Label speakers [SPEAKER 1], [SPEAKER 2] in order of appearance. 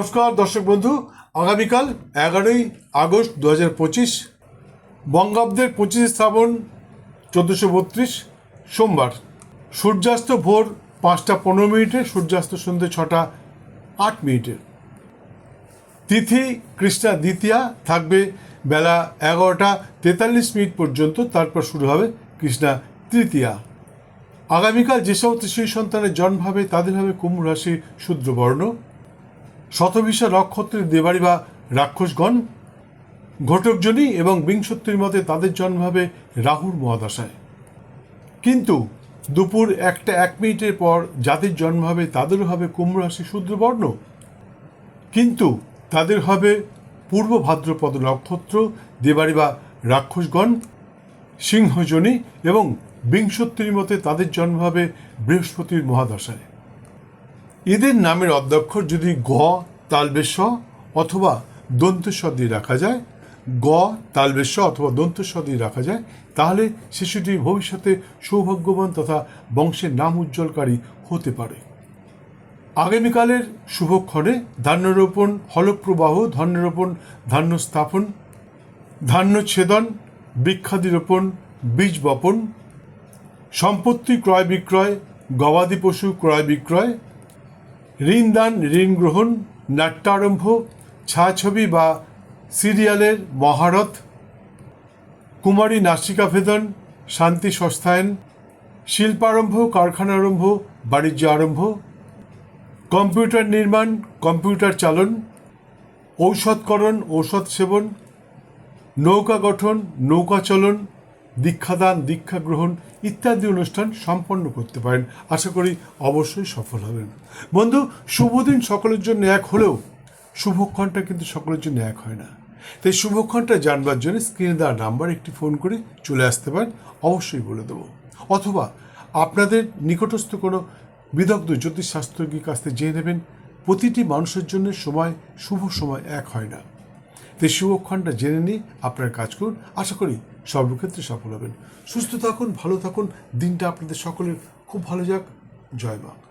[SPEAKER 1] নমস্কার, দর্শক বন্ধু। আগামীকাল এগারোই আগস্ট দু হাজার পঁচিশ, বঙ্গাব্দের পঁচিশে শ্রাবণ চোদ্দোশো বত্রিশ, সোমবার। সূর্যাস্ত ভোর পাঁচটা পনেরো মিনিটে, সূর্যাস্ত সন্ধ্যে ছটা আট মিনিটে। তিথি কৃষ্ণা দ্বিতীয়া থাকবে বেলা এগারোটা তেতাল্লিশ মিনিট পর্যন্ত, তারপর শুরু হবে কৃষ্ণা তৃতীয়া। আগামীকাল যে সমস্ত শিশু সন্তানের জন্ম হবে, তাদের হবে কুম্ভ রাশি শূদ্রবর্ণ। শতভিসা নক্ষত্রের দেবাড়ি বা রাক্ষসগণ ঘটকজনী এবং বিংশত্তির মতে তাদের জন্ম হবে রাহুর মহাদশায়। কিন্তু দুপুর একটা এক মিনিটের পর যাদের জন্ম হবে তাদেরও হবে কুম্ভ রাশি শূদ্রবর্ণ। কিন্তু তাদের হবে পূর্ব ভাদ্রপদ নক্ষত্র, দেবাড়ি বা রাক্ষসগণ, সিংহজনী এবং বিংশত্তির মতে তাদের জন্ম হবে বৃহস্পতির মহাদশায়। এদের নামের অধ্যক্ষর যদি গ, তালবেশ অথবা দন্তেস্ব দিয়ে রাখা যায়, গ, তালবেশ অথবা দন্তেস্ব দিয়ে রাখা যায়, তাহলে শিশুটি ভবিষ্যতে সৌভাগ্যবান তথা বংশের নাম উজ্জ্বলকারী হতে পারে। আগামীকালের শুভক্ষণে ধান্যরোপণ, হলপ্রবাহ, ধান্যরোপণ, ধান্য স্থাপন, ধান্য ছেদন বৃক্ষাদি রোপণ বীজ বপন, সম্পত্তি ক্রয় বিক্রয়, গবাদি পশু ক্রয় বিক্রয় ঋণদান ঋণ গ্রহণ নাট্যারম্ভ ছায়াছবি বা সিরিয়ালের মহারথ, কুমারী নাসিকা ভেদন শান্তি সস্তায়ন, শিল্পারম্ভ, কারখানারম্ভ, বাণিজ্য আরম্ভ, কম্পিউটার নির্মাণ, কম্পিউটার চালন, ঔষধকরণ, ঔষধ সেবন, নৌকা গঠন, নৌকা চলন দীক্ষাদান দীক্ষা গ্রহণ ইত্যাদি অনুষ্ঠান সম্পন্ন করতে পারেন। আশা করি অবশ্যই সফল হবেন। বন্ধু, শুভদিন সকলের জন্য এক হলেও শুভক্ষণটা কিন্তু সকলের জন্য এক হয় না। তাই শুভক্ষণটা জানবার জন্য স্ক্রিনে দেওয়া নাম্বার একটি ফোন করে চলে আসতে পারেন। অবশ্যই বলে দেবো। অথবা আপনাদের নিকটস্থ কোনো বিদগ্ধ জ্যোতিষশাস্ত্রজ্ঞের কাছ থেকে জেনে নেবেন, প্রতিটি মানুষের জন্য সময়, শুভ সময় এক হয় না। খণ্ডটা জেনে নিয়ে আপনার কাজ করুন। আশা করি সর্বক্ষেত্রে সফল হবেন। সুস্থ থাকুন, ভালো থাকুন। দিনটা আপনাদের সকলের খুব ভালো যাক। জয় মা